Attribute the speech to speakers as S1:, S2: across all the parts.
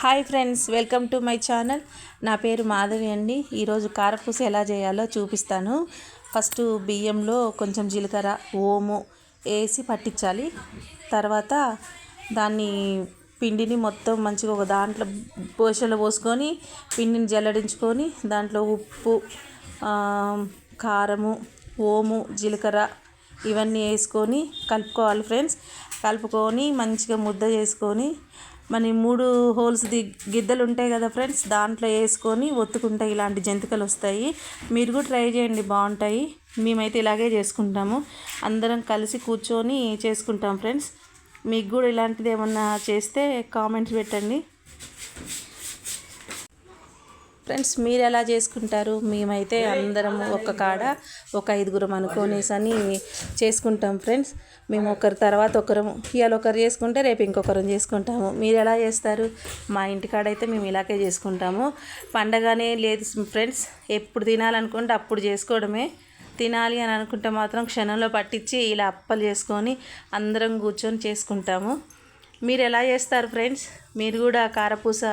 S1: Hi friends welcome to my channel. నా పేరు మాధవి అండి. ఈరోజు కారపూస ఎలా చేయాలో చూపిస్తాను. ఫస్ట్ బియ్యంలో కొంచెం జీలకర్ర ఓము వేసి పట్టించాలి. తర్వాత దాన్ని పిండిని మొత్తం మంచిగా ఒక దాంట్లో పోషలో పోసుకొని పిండిని జల్లడించుకొని దాంట్లో ఉప్పు కారము ఓము జీలకర్ర ఇవన్నీ వేసుకొని కలుపుకోవాలి ఫ్రెండ్స్. కలుపుకొని మంచిగా ముద్ద చేసుకొని మన మూడు హోల్స్ ది గిద్దలు ఉంటాయి కదా ఫ్రెండ్స్ దాంట్లో వేసుకొని ఒత్తుకుంటే ఇలాంటి జంతికలు వస్తాయి. మీరు కూడా ట్రై చేయండి బాగుంటాయి. మేమైతే ఇలాగే చేసుకుంటాము. అందరం కలిసి కూర్చొని చేసుకుంటాం ఫ్రెండ్స్. మీకు కూడా ఇలాంటిది ఏమన్నా చేస్తే కామెంట్స్ పెట్టండి. ఫ్రెండ్స్ మీరు ఎలా చేసుకుంటారు? మేమైతే అందరం ఒక కాడ ఒక ఐదుగురం అనుకోనేసి అని చేసుకుంటాం ఫ్రెండ్స్. మేము ఒకరి తర్వాత ఒకరం ఇవాళ ఒకరు చేసుకుంటే రేపు ఇంకొకరం చేసుకుంటాము. మీరు ఎలా చేస్తారు? మా ఇంటికాడ అయితే మేము ఇలాగే చేసుకుంటాము. పండగనే లేదు ఫ్రెండ్స్. ఎప్పుడు తినాలనుకుంటే అప్పుడు చేసుకోవడమే. తినాలి అని అనుకుంటే మాత్రం క్షణంలో పట్టించి ఇలా అప్పలు చేసుకొని అందరం కూర్చొని చేసుకుంటాము. మీరు ఎలా చేస్తారు ఫ్రెండ్స్? మీరు కూడా కారపూస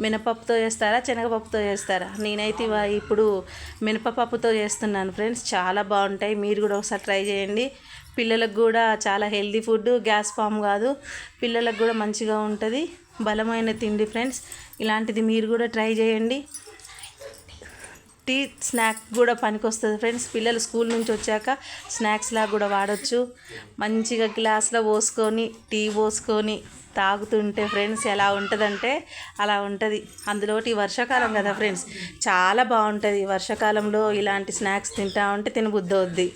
S1: మినపప్పుతో చేస్తారా శనగపప్పుతో చేస్తారా? నేనైతే ఇప్పుడు మినపప్పుతో చేస్తున్నాను ఫ్రెండ్స్. చాలా బాగుంటాయి. మీరు కూడా ఒకసారి ట్రై చేయండి. పిల్లలకు కూడా చాలా హెల్దీ ఫుడ్ గ్యాస్ ఫామ్ కాదు. పిల్లలకు కూడా మంచిగా ఉంటుంది. బలమైన తిండి ఫ్రెండ్స్. ఇలాంటిది మీరు కూడా ట్రై చేయండి. టీ స్నాక్ కూడా పనికొస్తుంది. ఫ్రెండ్స్ పిల్లలు స్కూల్ నుంచి వచ్చాక స్నాక్స్లా కూడా వాడచ్చు. మంచిగా గ్లాస్లో పోసుకొని టీ పోసుకొని తాగుతుంటే ఫ్రెండ్స్ ఎలా ఉంటుందంటే అలా ఉంటుంది. అందులోటి వర్షాకాలం కదా ఫ్రెండ్స్ చాలా బాగుంటుంది. వర్షాకాలంలో ఇలాంటి స్నాక్స్ తింటా ఉంటే తినబుద్ధి అవుద్ది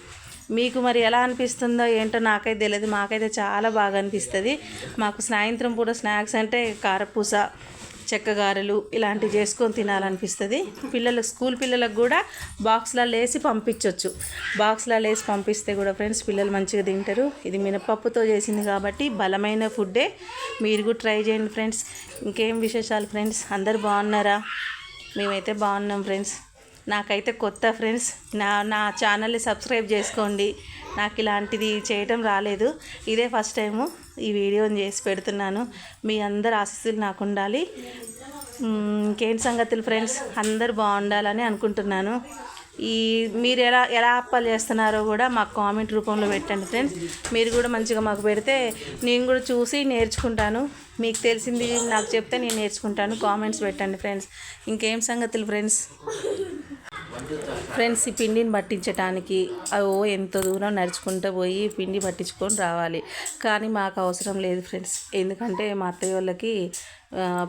S1: మీకు మరి ఎలా అనిపిస్తుందో ఏంటో నాకైతే తెలియదు మాకైతే చాలా బాగా అనిపిస్తుంది. మాకు సాయంత్రం పూట స్నాక్స్ అంటే కారపూస చెక్కగారెలు ఇలాంటివి చేసుకొని తినాలనిపిస్తుంది. పిల్లలు స్కూల్ పిల్లలకు కూడా బాక్స్లలో వేసి పంపించవచ్చు బాక్స్లలో వేసి పంపిస్తే కూడా ఫ్రెండ్స్ పిల్లలు మంచిగా తింటారు. ఇది మినపప్పుతో చేసింది కాబట్టి బలమైన ఫుడ్డే. మీరు కూడా ట్రై చేయండి ఫ్రెండ్స్. ఇంకేం విశేషాలు ఫ్రెండ్స్? అందరు బాగున్నారా? మేమైతే బాగున్నాం ఫ్రెండ్స్. నాకైతే కొత్త ఫ్రెండ్స్. నా నా ఛానల్ని సబ్స్క్రైబ్ చేసుకోండి. నాకు ఇలాంటిది చేయటం రాలేదు. ఇదే ఫస్ట్ టైము. ఈ వీడియోని చేసి పెడుతున్నాను. మీ అందరు ఆశీస్సులు నాకు ఉండాలి ఇంకేంటి సంగతులు ఫ్రెండ్స్? అందరు బాగుండాలని అనుకుంటున్నాను. ఈ మీరు ఎలా ఎలా అప్పాలు చేస్తున్నారో కూడా మాకు కామెంట్ రూపంలో పెట్టండి ఫ్రెండ్స్. మీరు కూడా మంచిగా మాకు పెడితే నేను కూడా చూసి నేర్చుకుంటాను. మీకు తెలిసింది నాకు చెప్తే నేను నేర్చుకుంటాను. కామెంట్స్ పెట్టండి ఫ్రెండ్స్. ఇంకేం సంగతులు ఫ్రెండ్స్? ఫ్రెండ్స్ ఈ పిండిని పట్టించడానికి ఓ ఎంత దూరం నడుచుకుంటూ పోయి పిండి పట్టించుకొని రావాలి. కానీ మాకు అవసరం లేదు ఫ్రెండ్స్. ఎందుకంటే మా అత్తయ్య వాళ్ళకి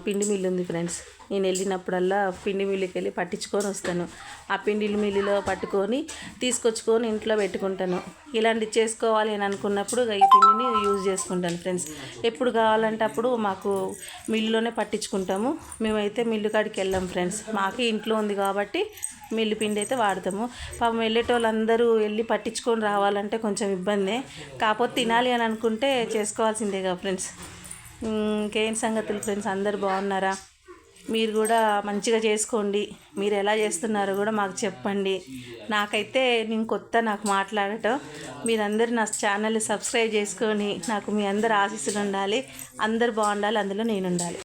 S1: పిండి మిల్లు ఉంది ఫ్రెండ్స్. నేను వెళ్ళినప్పుడల్లా పిండి మిల్లుకి వెళ్ళి పట్టించుకొని వస్తాను. ఆ పిండి మిల్లులో పట్టుకొని తీసుకొచ్చుకొని ఇంట్లో పెట్టుకుంటాను. ఇలాంటివి చేసుకోవాలి అని అనుకున్నప్పుడు ఈ పిండిని యూజ్ చేసుకుంటాను ఫ్రెండ్స్. ఎప్పుడు కావాలంటే అప్పుడు మాకు మిల్లులోనే పట్టించుకుంటాము. మేమైతే మిల్లు కాడికి వెళ్ళాం ఫ్రెండ్స్. మాకు ఇంట్లో ఉంది కాబట్టి మిల్లు పిండి అయితే వాడతాము. పాపం వెళ్ళేటోళ్ళందరూ వెళ్ళి పట్టించుకొని రావాలంటే కొంచెం ఇబ్బందే. కాకపోతే తినాలి అని అనుకుంటే చేసుకోవాల్సిందే కదా ఫ్రెండ్స్. ఇంకేం సంగతులు ఫ్రెండ్స్ అందరు బాగున్నారా? మీరు కూడా మంచిగా చేసుకోండి. మీరు ఎలా చేస్తున్నారో కూడా మాకు చెప్పండి. నాకైతే నేను కొత్త నాకు మాట్లాడటం. మీరందరూ నా ఛానల్ని సబ్స్క్రైబ్ చేసుకొని నాకు మీ అందరు ఆశీస్సులు ఉండాలి. అందరు బాగుండాలి. అందులో నేను ఉండాలి